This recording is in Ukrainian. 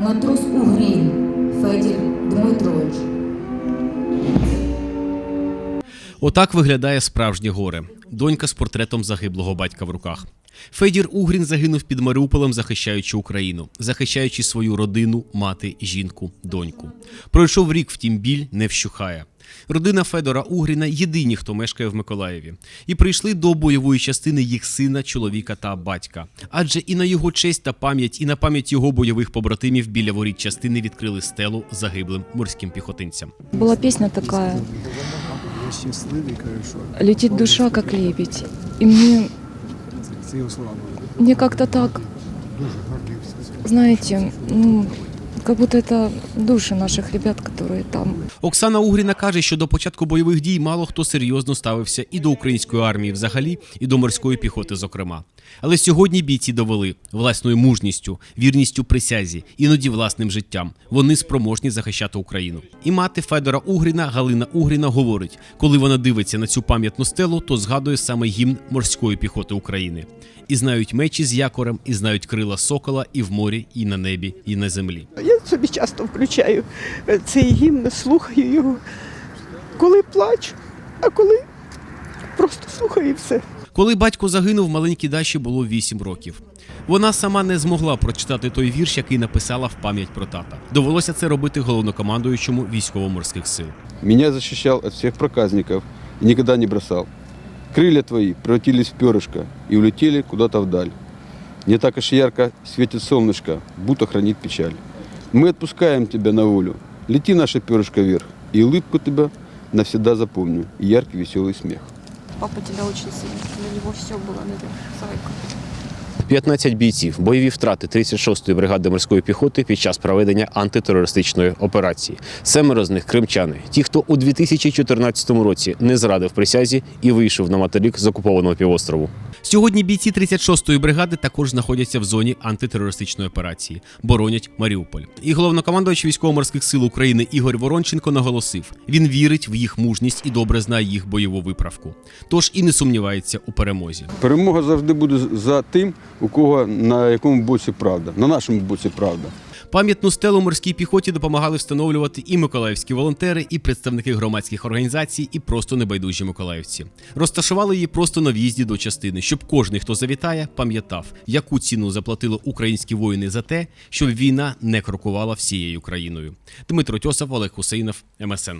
матрос Угрін Федір Дмитрович. Отак виглядає справжнє горе. Донька з портретом загиблого батька в руках. Федір Угрін загинув під Маріуполем, захищаючи Україну, захищаючи свою родину, мати, жінку, доньку. Пройшов рік, втім, біль не вщухає. Родина Федора Угріна єдині, хто мешкає в Миколаєві, і прийшли до бойової частини їх сина, чоловіка та батька. Адже і на його честь та пам'ять, і на пам'ять його бойових побратимів біля воріт частини відкрили стелу загиблим морським піхотинцям. Была песня такая «Летит душа, как лебедь». И мне, мне как-то так, знаете, ну, как будто это души наших ребят, которые там. Оксана Угріна каже, що до початку бойових дій мало хто серйозно ставився і до української армії взагалі, і до морської піхоти, зокрема. Але сьогодні бійці довели власною мужністю, вірністю присязі, іноді власним життям. Вони спроможні захищати Україну. І мати Федора Угріна Галина Угріна говорить, коли вона дивиться на цю пам'ятну стелу, то згадує саме гімн морської піхоти України. І знають мечі з якорем, і знають крила сокола і в морі, і на небі, і на землі. Я собі часто включаю е, цей гімн, слухаю його, коли плачу, а коли просто слухаю і все. Коли батько загинув, маленькій Даші було 8 років. Вона сама не змогла прочитати той вірш, який написала в пам'ять про тата. Довелося це робити головнокомандуючому військово-морських сил. Меня защищал от всех проказников и никогда не бросал. Крылья твои превратились в перышко и улетели куда-то вдаль. Не так уж ярко светит солнышко, будто хранит печаль. Мы отпускаем тебя на волю. Лети наше перышко вверх, и улыбку тебя навсегда запомню, и яркий веселый смех. Папа тебя очень сильно. Для него все было наверх. Зайка. 15 бійців, бойові втрати 36-ї бригади морської піхоти під час проведення антитерористичної операції. Семеро з них кримчани, ті, хто у 2014 році не зрадив присязі і вийшов на материк з окупованого півострову. Сьогодні бійці 36-ї бригади також знаходяться в зоні антитерористичної операції, боронять Маріуполь. І головнокомандувач військово-морських сил України Ігор Воронченко наголосив: він вірить в їх мужність і добре знає їх бойову виправку. Тож і не сумнівається у перемозі. Перемога завжди буде за тим, у кого на якому боці правда, на нашому боці правда. Пам'ятну стелу морській піхоті допомагали встановлювати і миколаївські волонтери, і представники громадських організацій, і просто небайдужі миколаївці. Розташували її просто на в'їзді до частини, щоб кожний, хто завітає, пам'ятав, яку ціну заплатили українські воїни за те, щоб війна не крокувала всією країною. Дмитро Тьосов, Олег Хусейнов, МСН.